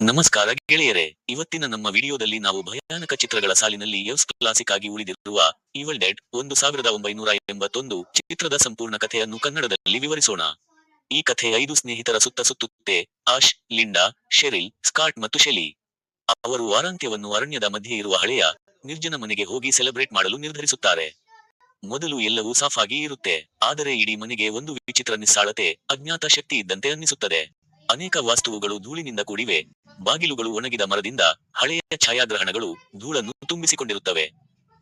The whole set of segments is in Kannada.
ನಮಸ್ಕಾರ ಗೆಳೆಯರೆ, ಇವತ್ತಿನ ನಮ್ಮ ವಿಡಿಯೋದಲ್ಲಿ ನಾವು ಭಯಾನಕ ಚಿತ್ರಗಳ ಸಾಲಿನಲ್ಲಿ ಎವ್ಸ್ ಕ್ಲಾಸಿಕ್ ಆಗಿ ಉಳಿದಿರುವ ಈವಲ್ ಡೆಡ್ ಒಂದು ಸಾವಿರದ ಒಂಬೈನೂರ ಎಂಬತ್ತೊಂದು ಚಿತ್ರದ ಸಂಪೂರ್ಣ ಕಥೆಯನ್ನು ಕನ್ನಡದಲ್ಲಿ ವಿವರಿಸೋಣ. ಈ ಕಥೆ ಐದು ಸ್ನೇಹಿತರ ಸುತ್ತ ಸುತ್ತುತ್ತೆ, ಆಶ್, ಲಿಂಡಾ, ಶೆರಿಲ್, ಸ್ಕಾಟ್ ಮತ್ತು ಶೆಲಿ. ಅವರು ವಾರಾಂತ್ಯವನ್ನು ಅರಣ್ಯದ ಮಧ್ಯೆ ಇರುವ ಹಳೆಯ, ನಿರ್ಜನ ಮನೆಗೆ ಹೋಗಿ ಸೆಲೆಬ್ರೇಟ್ ಮಾಡಲು ನಿರ್ಧರಿಸುತ್ತಾರೆ. ಮೊದಲು ಎಲ್ಲವೂ ಸಾಫಾಗಿ ಇರುತ್ತೆ, ಆದರೆ ಇಡೀ ಮನೆಗೆ ಒಂದು ವಿಚಿತ್ರ ನಿಸ್ಸಾಳತೆ, ಅಜ್ಞಾತ ಶಕ್ತಿ ಇದ್ದಂತೆ ಅನ್ನಿಸುತ್ತದೆ. ಅನೇಕ ವಾಸ್ತುವುಗಳು ಧೂಳಿನಿಂದ ಕೂಡಿವೆ. ಬಾಗಿಲುಗಳು ಒಣಗಿದ ಮರದಿಂದ ಹಳೆಯ ಛಾಯಾಗ್ರಹಣಗಳು ಧೂಳನ್ನು ತುಂಬಿಸಿಕೊಂಡಿರುತ್ತವೆ.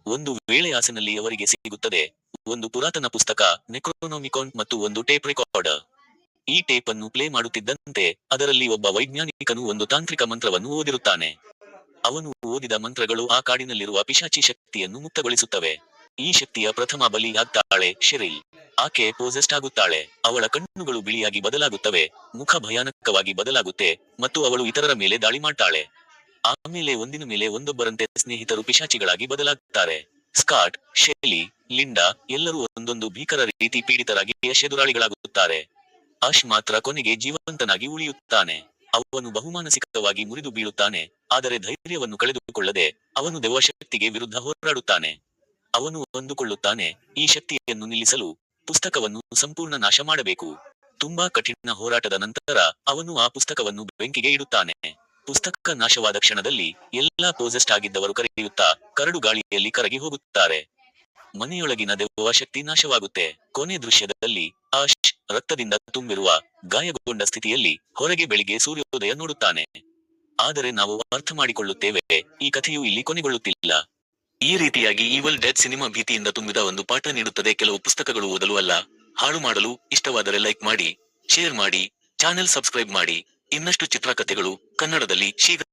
ಒಂದು ವೇಳೆ ಆಸನಲ್ಲಿ ಅವರಿಗೆ ಸಿಗುತ್ತದೆ. ಒಂದು ಪುರಾತನ ಪುಸ್ತಕ ನೆಕ್ರೋನೋಮಿಕಾನ್ ಮತ್ತು ಒಂದು ಟೇಪ್ ರೆಕಾರ್ಡರ್ ಈ ಟೇಪ್ ಅನ್ನು ಪ್ಲೇ ಮಾಡುತ್ತಿದ್ದಂತೆ ಅದರಲ್ಲಿ ಒಬ್ಬ ವೈಜ್ಞಾನಿಕನು ಒಂದು ತಾಂತ್ರಿಕ ಮಂತ್ರವನ್ನು ಓದಿರುತ್ತಾನೆ. ಅವನು ಓದಿದ ಮಂತ್ರಗಳು ಆ ಕಾಡಿನಲ್ಲಿರುವ ಪಿಶಾಚಿ ಶಕ್ತಿಯನ್ನು ಮುಕ್ತಗೊಳಿಸುತ್ತವೆ. ಈ ಶಕ್ತಿಯ ಪ್ರಥಮ ಬಲಿ ಆಗ್ತಾಳೆ, ಶೆರಿಲ್. ಆಕೆ ಪೋಸೆಸ್ಟ್ ಆಗುತ್ತಾಳೆ. ಅವಳ ಕಣ್ಣುಗಳು ಬಿಳಿಯಾಗಿ ಬದಲಾಗುತ್ತವೆ. ಮುಖ ಭಯಾನಕವಾಗಿ ಬದಲಾಗುತ್ತೆ ಮತ್ತು ಅವಳು ಇತರರ ಮೇಲೆ ದಾಳಿ ಮಾಡ್ತಾಳೆ. ಆಮೇಲೆ ಒಂದಿನ ಮೇಲೆ ಒಂದೊಬ್ಬರಂತೆ ಸ್ನೇಹಿತರು ಪಿಶಾಚಿಗಳಾಗಿ ಬದಲಾಗುತ್ತಾರೆ. ಸ್ಕಾಟ್ ಶೈಲಿ ಲಿಂಡಾ ಎಲ್ಲರೂ ಒಂದೊಂದು ಭೀಕರ ರೀತಿ ಪೀಡಿತರಾಗಿ ಯಶೆದುರಾಳಿಗಳಾಗುತ್ತಾರೆ ಅಶ್ ಮಾತ್ರ ಕೊನೆಗೆ ಜೀವಂತನಾಗಿ ಉಳಿಯುತ್ತಾನೆ. ಅವನು ಬಹುಮಾನಸಿಕವಾಗಿ ಮುರಿದು ಬೀಳುತ್ತಾನೆ. ಆದರೆ ಧೈರ್ಯವನ್ನು ಕಳೆದುಕೊಳ್ಳದೆ ಅವನು ದೇವಶಕ್ತಿಗೆ ವಿರುದ್ಧ ಹೋರಾಡುತ್ತಾನೆ. ಅವನು ಅಂದುಕೊಳ್ಳುತ್ತಾನೆ ಈ ಶಕ್ತಿಯನ್ನು ನಿಲ್ಲಿಸಲು ಪುಸ್ತಕವನ್ನು ಸಂಪೂರ್ಣ ನಾಶ ಮಾಡಬೇಕು. ತುಂಬಾ ಕಠಿಣ ಹೋರಾಟದ ನಂತರ ಅವನು ಆ ಪುಸ್ತಕವನ್ನು ಬೆಂಕಿಗೆ ಇಡುತ್ತಾನೆ. ಪುಸ್ತಕ ನಾಶವಾದ ಕ್ಷಣದಲ್ಲಿ ಎಲ್ಲಾ ಪೋಸೆಸ್ಟ್ ಆಗಿದ್ದವರು ಕರೆಯುತ್ತಾ ಕರಡು ಗಾಳಿಯಲ್ಲಿ ಕರಗಿ ಹೋಗುತ್ತಾರೆ. ಮನೆಯೊಳಗಿನ ದೆವ್ವ ಶಕ್ತಿ ನಾಶವಾಗುತ್ತೆ. ಕೊನೆ ದೃಶ್ಯದಲ್ಲಿ ಆಶ್ ರಕ್ತದಿಂದ ತುಂಬಿರುವ ಗಾಯಗೊಂಡ ಸ್ಥಿತಿಯಲ್ಲಿ ಹೊರಗೆ ಬೆಳಿಗ್ಗೆ ಸೂರ್ಯೋದಯ ನೋಡುತ್ತಾನೆ. ಆದರೆ ನಾವು ಅರ್ಥ ಮಾಡಿಕೊಳ್ಳುತ್ತೇವೆ, ಈ ಕಥೆಯು ಇಲ್ಲಿ ಕೊನೆಗೊಳ್ಳುತ್ತಿಲ್ಲ. ಈ ರೀತಿಯಾಗಿ ಈವಲ್ ಡೆಡ್ ಸಿನಿಮಾ ಭೀತಿಯಿಂದ ತುಂಬಿದ ಒಂದು ಪಾಠ ನೀಡುತ್ತದೆ. ಕೆಲವು ಪುಸ್ತಕಗಳು ಓದಲು ಅಲ್ಲ. ಹಾಳು ಮಾಡಲು ಇಷ್ಟವಾದರೆ ಲೈಕ್ ಮಾಡಿ, ಶೇರ್ ಮಾಡಿ, ಚಾನೆಲ್ ಸಬ್ಸ್ಕ್ರೈಬ್ ಮಾಡಿ. ಇನ್ನಷ್ಟು ಚಿತ್ರಕಥೆಗಳು ಕನ್ನಡದಲ್ಲಿ ಶೀಘ್ರ